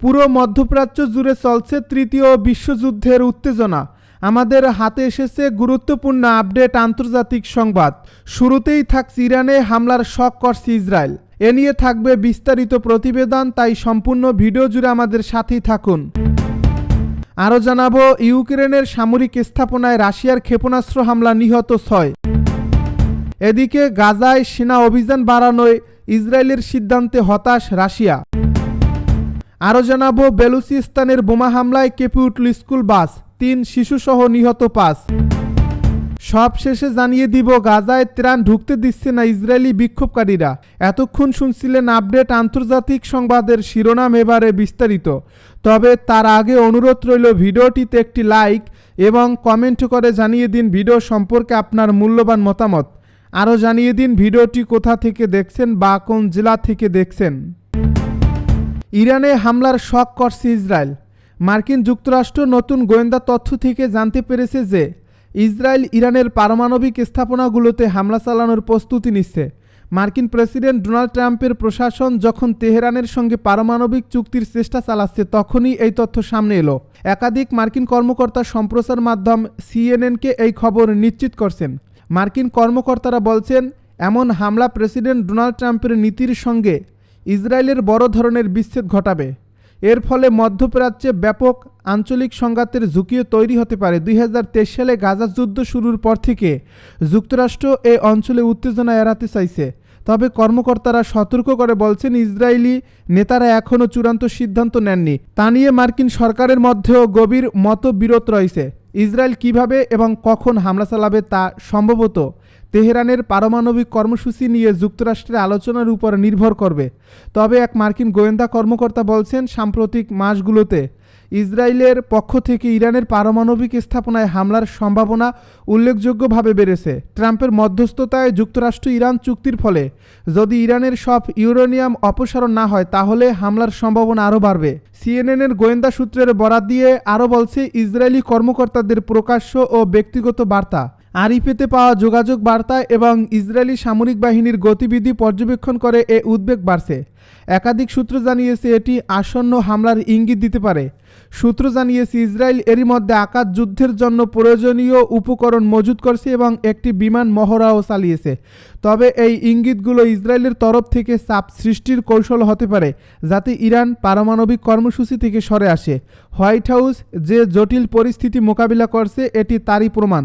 পুরো মধ্যপ্রাচ্য জুড়ে চলছে তৃতীয় বিশ্বযুদ্ধের উত্তেজনা। আমাদের হাতে এসেছে গুরুত্বপূর্ণ আপডেট আন্তর্জাতিক সংবাদ। শুরুতেই থাকছে ইরানে হামলার শক করছে ইসরায়েল। এ নিয়ে থাকবে বিস্তারিত প্রতিবেদন, তাই সম্পূর্ণ ভিডিও জুড়ে আমাদের সাথেই থাকুন। আরও জানাব, ইউক্রেনের সামরিক স্থাপনায় রাশিয়ার ক্ষেপণাস্ত্র হামলা নিহত ছয়। এদিকে গাজায় সেনা অভিযান বাড়ানোয় ইসরায়েলের সিদ্ধান্তে হতাশ রাশিয়া। আরও জানাব, বেলুচিস্তানের বোমা হামলায় কেঁপে উঠল স্কুল বাস। তিন শিশুসহ নিহত পাঁচ। সব শেষে জানিয়ে দিব, গাজায় ত্রাণ ঢুকতে দিচ্ছে না ইসরায়েলি বিক্ষোভকারীরা। এতক্ষণ শুনছিলেন আপডেট আন্তর্জাতিক সংবাদের শিরোনাম এবারে বিস্তারিত। তবে তার আগে অনুরোধ রইল, ভিডিওটিতে একটি লাইক এবং কমেন্ট করে জানিয়ে দিন ভিডিও সম্পর্কে আপনার মূল্যবান মতামত। আরও জানিয়ে দিন ভিডিওটি কোথা থেকে দেখছেন বা কোন জেলা থেকে দেখছেন। ইরানে হামলার শখ করছে ইসরায়েল। মার্কিন যুক্তরাষ্ট্র নতুন গোয়েন্দা তথ্য থেকে জানতে পেরেছে যে, ইসরায়েল ইরানের পারমাণবিক স্থাপনাগুলোতে হামলা চালানোর প্রস্তুতি নিচ্ছে। মার্কিন প্রেসিডেন্ট ডোনাল্ড ট্রাম্পের প্রশাসন যখন তেহরানের সঙ্গে পারমাণবিক চুক্তির চেষ্টা চালাচ্ছে, তখনই এই তথ্য সামনে এলো। একাধিক মার্কিন কর্মকর্তা সম্প্রচার মাধ্যম সিএনএনকে এই খবর নিশ্চিত করছেন। মার্কিন কর্মকর্তারা বলছেন, এমন হামলা প্রেসিডেন্ট ডোনাল্ড ট্রাম্পের নীতির সঙ্গে ইসরায়েলের বড় ধরনের বিচ্ছেদ ঘটাবে। এর ফলে মধ্যপ্রাচ্যে ব্যাপক আঞ্চলিক সংঘাতের ঝুঁকিও তৈরি হতে পারে। দুই হাজার তেইশ সালে গাজা যুদ্ধ শুরুর পর থেকে যুক্তরাষ্ট্র এ অঞ্চলে উত্তেজনা এড়াতে চাইছে। তবে কর্মকর্তারা সতর্ক করে বলছেন, ইসরায়েলি নেতারা এখনও চূড়ান্ত সিদ্ধান্ত নেননি। তা নিয়ে মার্কিন সরকারের মধ্যেও গভীর মতবিরোধ রয়েছে। ইসরায়েল কীভাবে এবং কখন হামলা চালাবে তা সম্ভবত তেহরানের পারমাণবিক কর্মসূচি নিয়ে যুক্তরাষ্ট্রের আলোচনার উপর নির্ভর করবে। তবে এক মার্কিন গোয়েন্দা কর্মকর্তা বলছেন, সাম্প্রতিক মাসগুলোতে ইসরায়েলের পক্ষ থেকে ইরানের পারমাণবিক স্থাপনায় হামলার সম্ভাবনা উল্লেখযোগ্যভাবে বেড়েছে। ট্রাম্পের মধ্যস্থতায় যুক্তরাষ্ট্র ইরান চুক্তির ফলে যদি ইরানের সব ইউরেনিয়াম অপসারণ না হয়, তাহলে হামলার সম্ভাবনা আরও বাড়বে। সিএনএনের গোয়েন্দা সূত্রের বরাত দিয়ে আরও বলছে, ইসরায়েলি কর্মকর্তাদের প্রকাশ্য ও ব্যক্তিগত বার্তা আরিফেতে পাওয়া যোগাযোগ বার্তা এবং ইসরায়েলি সামরিক বাহিনীর গতিবিধি পর্যবেক্ষণ করে এ উদ্বেগ বাড়ছে। একাধিক সূত্র জানিয়েছে এটি আসন্ন হামলার ইঙ্গিত দিতে পারে। সূত্র জানিয়েছে ইসরায়েল এরই মধ্যে আকাশ যুদ্ধের জন্য প্রয়োজনীয় উপকরণ মজুত করছে এবং একটি বিমান মহড়াও চালিয়েছে। তবে এই ইঙ্গিতগুলো ইসরায়েলের তরফ থেকে চাপ সৃষ্টির কৌশল হতে পারে, যাতে ইরান পারমাণবিক কর্মসূচি থেকে সরে আসে। হোয়াইট হাউস যে জটিল পরিস্থিতি মোকাবিলা করছে, এটি তারই প্রমাণ।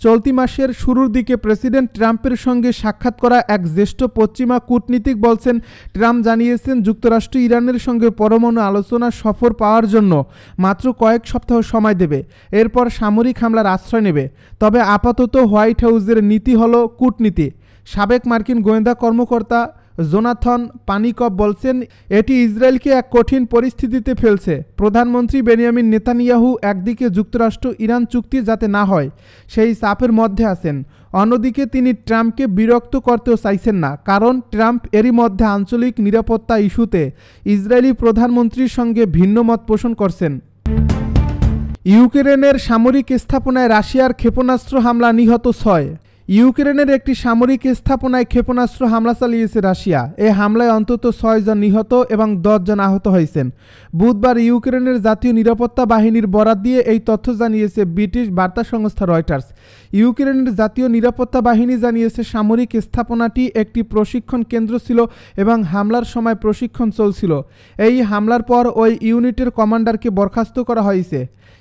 চলতি মাসের শুরুর দিকে প্রেসিডেন্ট ট্রাম্পের সঙ্গে সাক্ষাৎ করা এক জ্যেষ্ঠ পশ্চিমা কূটনীতিক বলছেন, ট্রাম্প জানিয়েছেন যুক্তরাষ্ট্র ইরানের সঙ্গে পরমাণু আলোচনা সফর পাওয়ার জন্য মাত্র কয়েক সপ্তাহ সময় দেবে। এরপর সামরিক হামলার আশ্রয় নেবে। তবে আপাতত হোয়াইট হাউসের নীতি হল কূটনীতি। সাবেক মার্কিন গোয়েন্দা কর্মকর্তা জোনাথন পানিকপ বলছেন, এটি ইসরায়েলকে এক কঠিন পরিস্থিতিতে ফেলছে। প্রধানমন্ত্রী বেনিয়ামিন নেতানিয়াহু একদিকে যুক্তরাষ্ট্র ইরান চুক্তি যাতে না হয়, সেই চাপের মধ্যে আছেন। অন্যদিকে তিনি ট্রাম্পকে বিরক্ত করতেও চাইছেন না, কারণ ট্রাম্প এরই মধ্যে আঞ্চলিক নিরাপত্তা ইস্যুতে ইসরায়েলি প্রধানমন্ত্রীর সঙ্গে ভিন্ন মত পোষণ করছেন। ইউক্রেনের সামরিক স্থাপনায় রাশিয়ার ক্ষেপণাস্ত্র হামলা নিহত ছয়। ইউক্রেনের একটি সামরিক স্থাপনায় ক্ষেপণাস্ত্র হামলা চালিয়েছে রাশিয়া। এই হামলায় অন্তত ছয়জন নিহত এবং দশজন আহত হয়েছেন। বুধবার ইউক্রেনের জাতীয় নিরাপত্তা বাহিনীর বরাত দিয়ে এই তথ্য জানিয়েছে ব্রিটিশ বার্তা সংস্থা রয়টার্স। ইউক্রেনের জাতীয় নিরাপত্তা বাহিনী জানিয়েছে সামরিক স্থাপনাটি একটি প্রশিক্ষণ কেন্দ্র ছিল এবং হামলার সময় প্রশিক্ষণ চলছিল। এই হামলার পর ওই ইউনিটের কমান্ডারকে বরখাস্ত করা হয়েছে।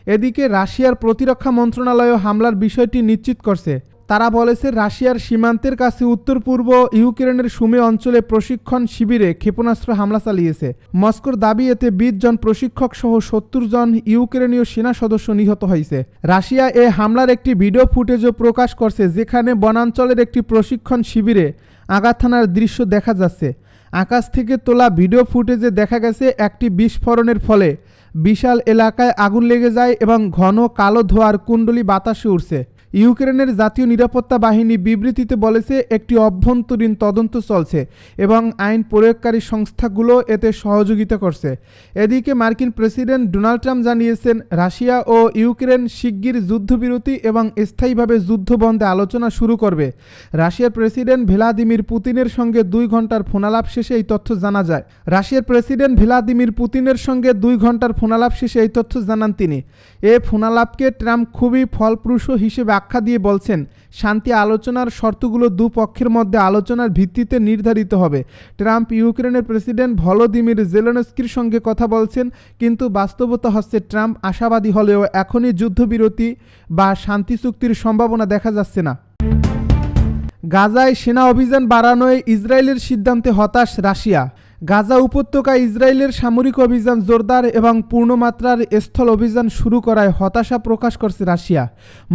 এদিকে রাশিয়ার প্রতিরক্ষা মন্ত্রণালয়ও হামলার বিষয়টি নিশ্চিত করছে। তারা বলেছে, রাশিয়ার সীমান্তের কাছে উত্তর পূর্ব ইউক্রেনের সুমে অঞ্চলে প্রশিক্ষণ শিবিরে ক্ষেপণাস্ত্র হামলা চালিয়েছে। মস্কোর দাবি, এতে বিশ জন প্রশিক্ষক সহ সত্তর জন ইউক্রেনীয় সেনা সদস্য নিহত হয়েছে। রাশিয়া এ হামলার একটি ভিডিও ফুটেজও প্রকাশ করছে, যেখানে বনাঞ্চলের একটি প্রশিক্ষণ শিবিরে আঘাত থানার দৃশ্য দেখা যাচ্ছে। আকাশ থেকে তোলা ভিডিও ফুটেজে দেখা গেছে, একটি বিস্ফোরণের ফলে বিশাল এলাকায় আগুন লেগে যায় এবং ঘন কালো ধোয়ার কুণ্ডলি বাতাসে উঠছে ইউক্রেনের জাতীয় নিরাপত্তা বাহিনী বিবৃতিতে বলেছে, একটি অভ্যন্তরীণ তদন্ত চলছে এবং আইন প্রয়োগকারী সংস্থাগুলো এতে সহযোগিতা করছে। এদিকে মার্কিন প্রেসিডেন্ট ডোনাল্ড ট্রাম্প জানিয়েছেন, রাশিয়া ও ইউক্রেন শিগগির যুদ্ধবিরতি এবং স্থায়ীভাবে যুদ্ধ বন্ধে আলোচনা শুরু করবে। রাশিয়ার প্রেসিডেন্ট ভ্লাদিমির পুতিনের সঙ্গে দুই ঘণ্টার ফোনালাপ শেষে এই তথ্য জানা যায়। রাশিয়ার প্রেসিডেন্ট ভ্লাদিমির পুতিনের সঙ্গে দুই ঘণ্টার ফোনালাপ শেষে এই তথ্য জানান তিনি। এ ফোনালাপকে ট্রাম্প খুবই ফলপ্রসূ হিসেবে আখ্যা দিয়ে বলছেন, শান্তি আলোচনার শর্তগুলো দুপক্ষের মধ্যে আলোচনার ভিত্তিতে নির্ধারিত হবে। ট্রাম্প ইউক্রেনের প্রেসিডেন্ট ভলোদিমির জেলেনস্কির সঙ্গে কথা বলছেন, কিন্তু বাস্তবতা হচ্ছে ট্রাম্প আশাবাদী হলেও এখনই যুদ্ধবিরতি বা শান্তি চুক্তির সম্ভাবনা দেখা যাচ্ছে না। গাজায় সেনা অভিযান বাড়ানোয় ইসরায়েলের সিদ্ধান্তে হতাশ রাশিয়া। গাজা উপত্যকায় ইসরায়েলের সামরিক অভিযান জোরদার এবং পূর্ণমাত্রার স্থল অভিযান শুরু করায় হতাশা প্রকাশ করছে রাশিয়া।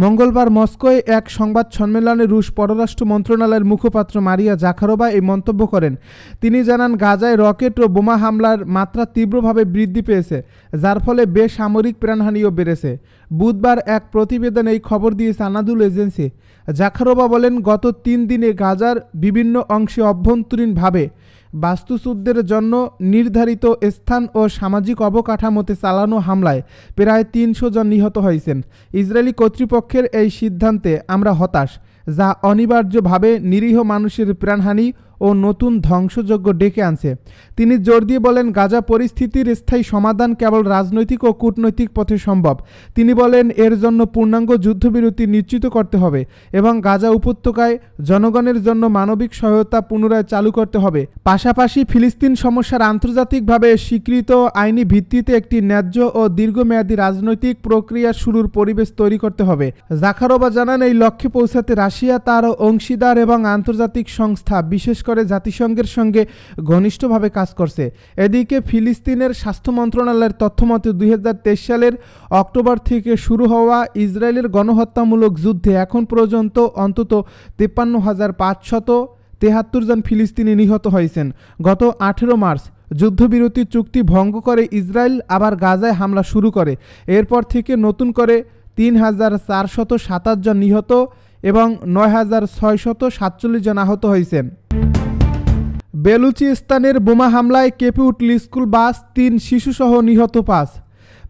মঙ্গলবার মস্কোয় এক সংবাদ সম্মেলনে রুশ পররাষ্ট্র মন্ত্রণালয়ের মুখপাত্র মারিয়া জাখারোবা এই মন্তব্য করেন। তিনি জানান, গাজায় রকেট ও বোমা হামলার মাত্রা তীব্রভাবে বৃদ্ধি পেয়েছে, যার ফলে বেসামরিক প্রাণহানিও বেড়েছে। বুধবার এক প্রতিবেদনে এই খবর দিয়েছে আনাদুল এজেন্সি। জাখারোবা বলেন, গত তিন দিনে গাজার বিভিন্ন অংশে অভ্যন্তরীণভাবে বাস্তুচ্যুতদের জন্য নির্ধারিত স্থান ও সামাজিক অবকাঠামোতে চালানো হামলায় প্রায় তিনশো জন নিহত হয়েছেন। ইসরায়েলি কর্তৃপক্ষের এই সিদ্ধান্তে আমরা হতাশ, যা অনিবার্যভাবে নিরীহ মানুষের প্রাণহানি ও নতুন ধ্বংসযজ্ঞ ডেকে আনছে। তিনি জোর দিয়ে বলেন, গাজা পরিস্থিতির স্থায়ী সমাধান কেবল রাজনৈতিক ও কূটনৈতিক পথে সম্ভব। তিনি বলেন, এর জন্য পূর্ণাঙ্গ যুদ্ধবিরতি নিশ্চিত করতে হবে এবং গাজা উপত্যকায় জনগণের জন্য মানবিক সহায়তা পুনরায় চালু করতে হবে। পাশাপাশি ফিলিস্তিন সমস্যার আন্তর্জাতিকভাবে স্বীকৃত আইনি ভিত্তিতে একটি ন্যায্য ও দীর্ঘমেয়াদী রাজনৈতিক প্রক্রিয়া শুরুর পরিবেশ তৈরি করতে হবে। জাখারোবা জানান, এই লক্ষ্যে পৌঁছাতে রাশিয়া তার অংশীদার এবং আন্তর্জাতিক সংস্থা, বিশেষ করে জাতিসংঘের সঙ্গে ঘনিষ্ঠভাবে কাজ করছে। এদিকে ফিলিস্তিনের স্বাস্থ্য মন্ত্রণালয়ের তথ্যমতে দুই হাজার তেইশ সালের অক্টোবর থেকে শুরু হওয়া ইসরায়েলের গণহত্যামূলক যুদ্ধে এখন পর্যন্ত অন্তত তেপ্পান্ন হাজার পাঁচশত তেহাত্তর জন ফিলিস্তিনি নিহত হয়েছেন। গত আঠেরো মার্চ যুদ্ধবিরতি চুক্তি ভঙ্গ করে ইসরায়েল আবার গাজায় হামলা শুরু করে। এরপর থেকে নতুন করে তিন হাজার চারশত সাতাশ জন নিহত এবং নয় হাজার ছয়শত সাতচল্লিশ জন আহত হয়েছেন। বেলুচিস্তানের বোমা হামলায় কেঁপে উঠল স্কুল বাস, তিন শিশুসহ নিহত পাঁচ।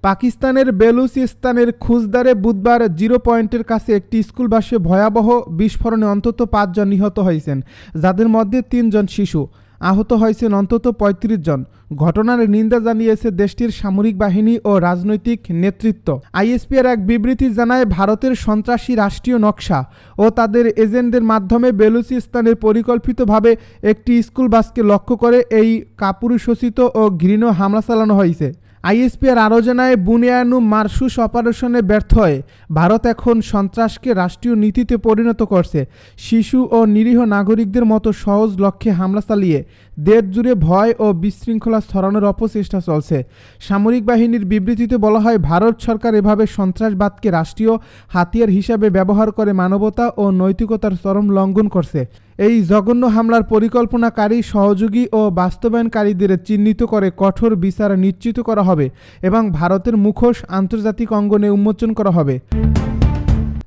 পাকিস্তানের বেলুচিস্তানের খুজদারে বুধবার জিরো পয়েন্টের কাছে একটি স্কুল বাসে ভয়াবহ বিস্ফোরণে অন্তত পাঁচজন নিহত হয়েছেন, যাদের মধ্যে তিনজন শিশু। আহত হয়েছেন অন্তত ৩৫ জন। ঘটনার নিন্দা জানিয়েছে দেশটির সামরিক বাহিনী ও রাজনৈতিক নেতৃত্ব। আইএসপিআর এক বিবৃতি জানায়, ভারতের সন্ত্রাসী রাষ্ট্রীয় নকশা ও তাদের এজেন্টদের মাধ্যমে বেলুচিস্তানের পরিকল্পিতভাবে একটি স্কুল বাসকে লক্ষ্য করে এই কাপুরুষোচিত ও ঘৃণ হামলা চালানো হয়েছে। আইএসপিআর আরও জানায় বুনিয়ানু মারসুস অপারেশনে ব্যর্থ হয়ে। ভারত এখন সন্ত্রাসকে রাষ্ট্রীয় নীতিতে পরিণত করছে। শিশু ও নিরীহ নাগরিকদের মতো সহজ লক্ষ্যে হামলা চালিয়ে দেশ জুড়ে ভয় ও বিশৃঙ্খলা ছড়ানোর অপচেষ্টা চলছে। সামরিক বাহিনীর বিবৃতিতে বলা হয়, ভারত সরকার এভাবে সন্ত্রাসবাদকে রাষ্ট্রীয় হাতিয়ার হিসাবে ব্যবহার করে মানবতা ও নৈতিকতার চরম লঙ্ঘন করছে। এই জঘন্য হামলার পরিকল্পনাকারী, সহযোগী ও বাস্তবায়নকারীদের চিহ্নিত করে কঠোর বিচার নিশ্চিত করা হবে এবং ভারতের মুখোশ আন্তর্জাতিক অঙ্গনে উন্মোচন করা হবে।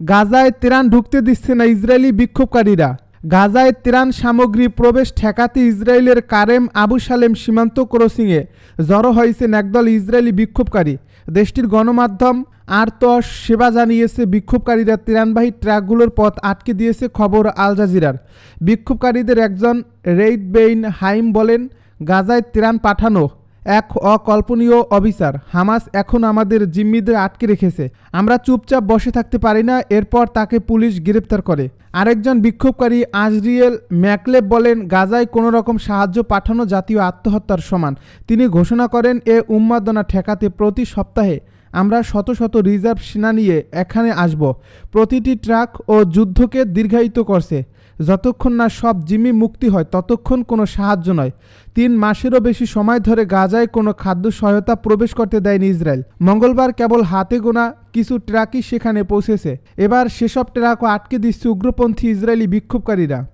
গাজায় তেরান ঢুকতে দিচ্ছে না ইসরায়েলি বিক্ষোভকারীরা। গাজায় ত্রাণ সামগ্রী প্রবেশ ঠেকাতে ইসরায়েলের কারেম আবু সালেম সীমান্ত ক্রসিংয়ে জড়ো হয়েছেন একদল ইসরায়েলি বিক্ষোভকারী। দেশটির গণমাধ্যম আর আরতস সেবা জানিয়েছে, বিক্ষোভকারীরা ত্রাণবাহী ট্রাকগুলোর পথ আটকে দিয়েছে, খবর আল জাজিরার। বিক্ষোভকারীদের একজন রেইড বেইন হাইম বলেন, গাজায় ত্রাণ পাঠানো এক অকল্পনীয় অবিচার হামাস এখন আমাদের জিম্মিদের আটকে রেখেছে। আমরা চুপচাপ বসে থাকতে পারি না, এরপর তাকে পুলিশ গ্রেপ্তার করে। আরেকজন বিক্ষোভকারী আজরিয়েল ম্যাকলেব বলেন, গাজায় কোনো রকম সাহায্য পাঠানো জাতীয় আত্মহত্যার সমান। তিনি ঘোষণা করেন, এ উন্মাদনা ঠেকাতে প্রতি সপ্তাহে আমরা শত শত রিজার্ভ সেনা নিয়ে এখানে আসব। প্রতিটি ট্রাক ও যুদ্ধকে দীর্ঘায়িত করছে। যতক্ষণ না সব জিমি মুক্তি হয়, ততক্ষণ কোনো সাহায্য নয়। তিন মাসেরও বেশি সময় ধরে গাজায় কোনো খাদ্য সহায়তা প্রবেশ করতে দেয়নি ইসরায়েল। মঙ্গলবার কেবল হাতে গোনা কিছু ট্রাকই সেখানে পৌঁছেছে। এবার সেসব ট্রাকও আটকে দিচ্ছে উগ্রপন্থী ইসরায়েলি বিক্ষোভকারীরা।